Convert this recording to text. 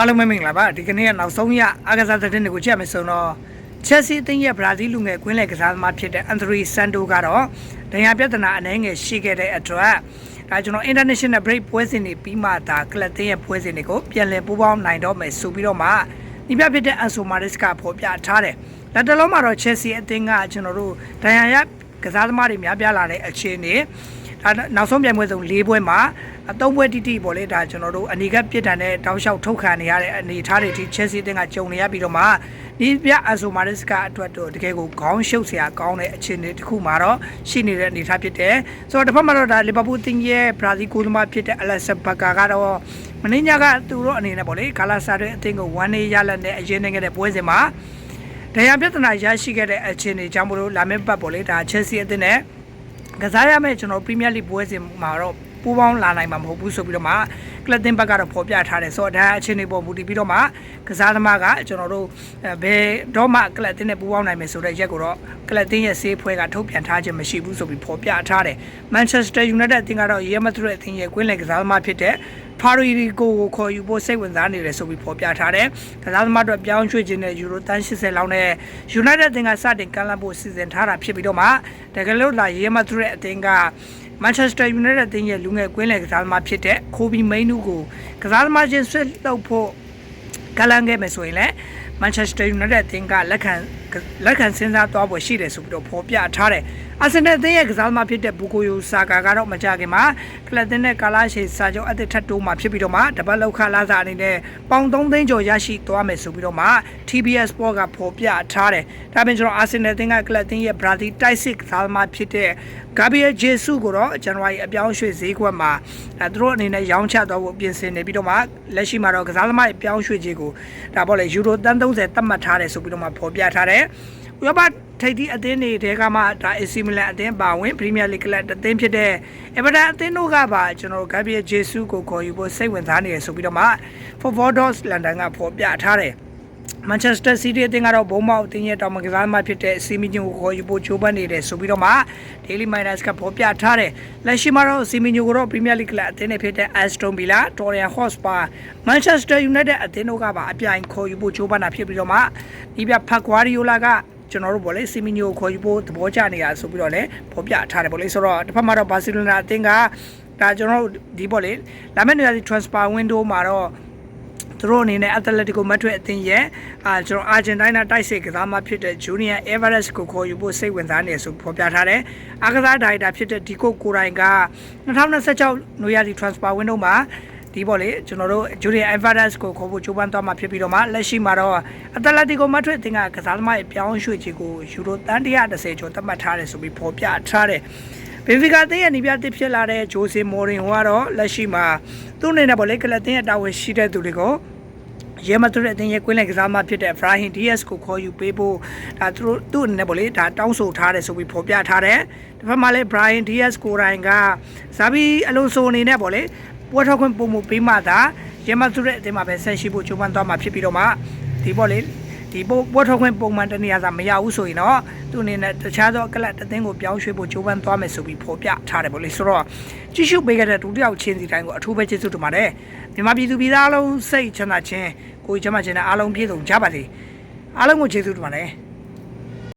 အားလုံးပဲမင်္ဂလာပါဒီကနေ့ကနောက်ဆုံးရအားကစားသတင်းတွေကိုကြည့်ရမယ်ဆိုတော့ချက်စီအသင်းရဲ့ဘရာဇီးလူငယ်ကွင်းလယ်ကစားသမားဖြစ်တဲ့အန်ဒရီဆန်တိုကတော့ဒဏ်ရာပြဿနာအနှဲငယ်ရှိခဲ့တဲ့အတွက်ဒါကျွန်တော် international break ပွဲစဉ်တွေပြီးမှဒါကလပ်တင်းရဲ့ပွဲစဉ်တွေကိုပြန်လည်ပူးပေါင်းနိုင်တော့မယ်ဆိုပြီးတော့မှဒီပြဖြစ်တဲ့အန်ဆိုမာရစ်ကဖော်ပြထားတယ်လက်တလုံးမှာတော့ချက်စီအသင်းကကျွန်တော်တို့ဒဏ်ရာရကစားသမားတွေများပြားလာတဲ့အခြေအနေ ဒါနောက်ဆုံးပြိုင်ပွဲဆုံး၄ပွဲမှာအသုံးပွဲတိတိပေါ့လေဒါကျွန်တော်တို့အနီကပြစ်ဒဏ်နဲ့တောက်လျှောက်ထုတ်ခံနေရတဲ့အနေအထားတွေဒီ Chelsea တင်ကကြုံနေရပြီးတော့မှဒီပြအဆိုမာရစ်ကအတွက်တော့တကယ်ကိုခေါင်းရှုပ်စရာကောင်းတဲ့အခြေအနေတစ်ခုမှာတော့ရှိနေတဲ့အနေအထားဖြစ်တယ်ဆိုတော့တစ်ဖက်မှာတော့ဒါလီဗာပူးတင်ရဲ့ဘရာဇီးကိုသမားဖြစ်တဲ့အလက်ဆက်ဘကာကတော့မင်းညာကသူတို့အနေနဲ့ပေါ့လေဂါလာဆာရဲ့အသင်းကို1နေရလက်နဲ့အရင်နေခဲ့တဲ့ပွဲစဉ်မှာတရားပြဿနာရရှိခဲ့တဲ့အခြေအနေကြောင့်မလို့လာမယ့်ပတ်ပေါ့လေဒါ Chelsea အသင်းနဲ့ ကစားရမယ့်ကျွန်တော်ပရီးမီးယားလိပွဲစဉ်မှာတော့ပူးပေါင်းလာနိုင်မှာမဟုတ်ဘူးဆိုပြီးတော့မှကလပ်တင်ဘက်ကတော့ဖော်ပြထားတယ်ဆိုတော့ဒါအခြေအနေပေါ်မူတည်ပြီးတော့မှကစားသမားကကျွန်တော်တို့ဘယ်တော့မှကလပ်တင်နဲ့ပူးပေါင်းနိုင်မယ်ဆိုတဲ့ရက်ကိုတော့ကလပ်တင်ရဲ့ဆေးဖွဲကထုတ်ပြန်ထားခြင်းမရှိဘူးဆိုပြီးဖော်ပြထားတယ်မန်ချက်စတာယူနိုက်တက်အသင်းကတော့ရီယယ်မက်ဒရစ်အသင်းရဲ့ကွင်းလယ်ကစားသမားဖြစ်တဲ့ ဖာရီရီကိုကိုခေါ်ယူဖို့စိတ်ဝင်စားနေတယ်ဆိုပြီးဖော်ပြထားတယ်။ကစားသမားတို့ပြောင်းရွှေ့ခြင်းနဲ့ယူရိုတန်း80လောက်နဲ့ United အသင်းကစတင်ကမ်းလှမ်းဖို့စီစဉ်ထားတာဖြစ်ပြီးတော့မှတကယ်လို့လာရီယယ်မက်ဒရစ်အသင်းက Manchester United အသင်းရဲ့လူငယ်ကွင်းလယ်ကစားသမားဖြစ်တဲ့ Kobe Mainu ကိုကစားသမားချင်းဆွတ်လုပ်ဖို့ကလန်ခဲ့မယ်ဆိုရင်လည်း Manchester United အသင်းကလက်ခံ လက်ခံစဉ်းစားသွားဖို့ရှိတယ်ဆိုပြီးတော့ဖော်ပြထားတယ်။အာဆင်နယ်အသင်းရဲ့ကစားသမားဖြစ်တဲ့ဘူကိုယိုဆာကာကတော့မကြခင်မှာကလပ်တင်တဲ့ကာလာရှေစာချုပ်အသစ်ထပ်တိုးမှာဖြစ်ပြီးတော့မှတပတ်လောက်ခလာစားအနေနဲ့ပေါင်3သိန်းကျော်ရရှိသွားမယ်ဆိုပြီးတော့မှ TBS Sport ကဖော်ပြထားတယ်။ဒါပြင်ကျွန်တော်အာဆင်နယ်အသင်းကကလပ်တင်ရဲ့ဘရာဇီးတိုက်စစ်ကစားသမားဖြစ်တဲ့ Gabriel Jesus ကိုတော့ဇန်နဝါရီအပြောင်းရွှေ့ဈေးကွက်မှာအဲသူတို့အနေနဲ့ရောင်းချသွားဖို့ပြင်ဆင်နေပြီးတော့မှလက်ရှိမှာတော့ကစားသမားရဲ့ပြောင်းရွှေ့ခြင်းကိုဒါပေါ့လေယူရိုတန်30သတ်မှတ်ထားတယ်ဆိုပြီးတော့မှဖော်ပြထားတယ်။ဥရောပထိပ်သီးအသင်းတွေတဲကမှဒါ AC Milan အသင်းပါဝင် Premier League ကလပ်အသင်းဖြစ်တဲ့ Everton အသင်းတို့ကပါကျွန်တော်တို့ Gabriel Jesus ကိုခေါ်ယူဖို့စိတ်ဝင်စားနေတယ်ဆိုပြီးတော့မှ Forwardos London ကဖော်ပြထားတယ်။ Manchester City အသင်းကတော့ဘုံမောက်အသင်းရဲ့တောင်မကစားမှဖြစ်တဲ့စီမီညိုကိုခေါ်ယူဖို့ကြိုးပမ်းနေတယ်ဆိုပြီးတော့မှ Daily Miners ကဖော်ပြထားတယ်။လက်ရှိမှာတော့စီမီညိုကိုတော့ Premier League ကလပ်အသင်းနဲ့ဖြစ်တဲ့ Aston Villa, Tottenham Hotspur, Manchester United အသင်းတို့ကပါအပြိုင်ခေါ်ယူဖို့ကြိုးပမ်းတာဖြစ်ပြီးတော့မှဒီပြဖက်ဂွာရီယိုလာကကျွန်တော်တို့ဗောလေစီမီညိုကိုခေါ်ယူဖို့သဘောကျနေတာဆိုပြီးတော့လည်းဖော်ပြထားတယ်ဗောလေဆိုတော့တစ်ဖက်မှာတော့ဘာစီလိုနာအသင်းကဒါကျွန်တော်တို့ဒီဗောလေလာမယ့်နေရာဒီ transfer window မှာတော့ သူတို့အနေနဲ့ Atletico Madrid အသင်းရဲ့အာကျွန်တော် Argentina တိုက်စစ်ကစားမဖြစ်တဲ့ Junior Everest ကိုခေါ်ယူဖို့စိတ်ဝင်စားနေဆိုဖော်ပြထားတယ်။အားကစားဒါရိုက်တာဖြစ်တဲ့ဒီကိုကိုရိုင်က2026နွေရာသီ transfer window မှာဒီပေါ့လေကျွန်တော်တို့ Julian Alvarez ကိုခေါ်ဖို့ကြိုးပမ်းသွားမှာဖြစ်ပြီးတော့မှလက်ရှိမှာတော့ Atletico Madrid အသင်းကကစားသမားရဲ့ပြောင်းရွှေ့ခြင်းကိုယူရိုတန်130ကျော်သတ်မှတ်ထားတယ်ဆိုပြီးဖော်ပြထားတယ်။ ဘင်ဖီကာအသင်းရဲ့နေပြတစ်ဖြစ်လာတဲ့ဂျိုဆေမော်ရင်ဟိုကတော့လက်ရှိမှာသူ့အနေနဲ့ပေါ့လေကလပ်တင်းရဲ့တာဝန်ရှိတဲ့သူတွေကိုရဲမတူတဲ့အတင်းရဲ့ကွင်းလက်ကစားမဖြစ်တဲ့ Brahim Diaz ကိုခေါ်ယူပေးဖို့ဒါသူတို့သူ့အနေနဲ့ပေါ့လေဒါတောင်းဆိုထားတယ်ဆိုပြီးဖော်ပြထားတယ်။တစ်ဖက်မှာလည်း Brahim Diaz ကိုယ်တိုင်ကဇာဘီအလိုဆိုအနေနဲ့ပေါ့လေပွဲထောက်ခွင့်ပုံမှုပေးမှသာရဲမတူတဲ့အတင်းမှာပဲဆက်ရှိဖို့ကြိုးပမ်းသွားမှာဖြစ်ပြီးတော့မှဒီပေါ့လေ ဒီပွဲထောက်ခွင့်ပုံမှန်တနေရာသာမရဘူးဆိုရင်တော့သူအနေနဲ့တခြားသောအကလပ်တသင်းကိုပြောင်းရွှေ့ဖို့ကြိုးပမ်းသွားမယ်ဆိုပြီးဖော်ပြထားတယ်ပေါ့လေဆိုတော့ကြည့်ရှုပေးခဲ့တဲ့ဒုတိယချင်းစီတိုင်းကိုအထူးပဲကျေးဇူးတင်ပါတယ်မြန်မာပြည်သူပြည်သားအလုံးစိတ်ချမ်းသာခြင်းကိုယ်ချမ်းသာခြင်းနဲ့အားလုံးပြည့်စုံကြပါစေအားလုံးကိုကျေးဇူးတင်ပါတယ်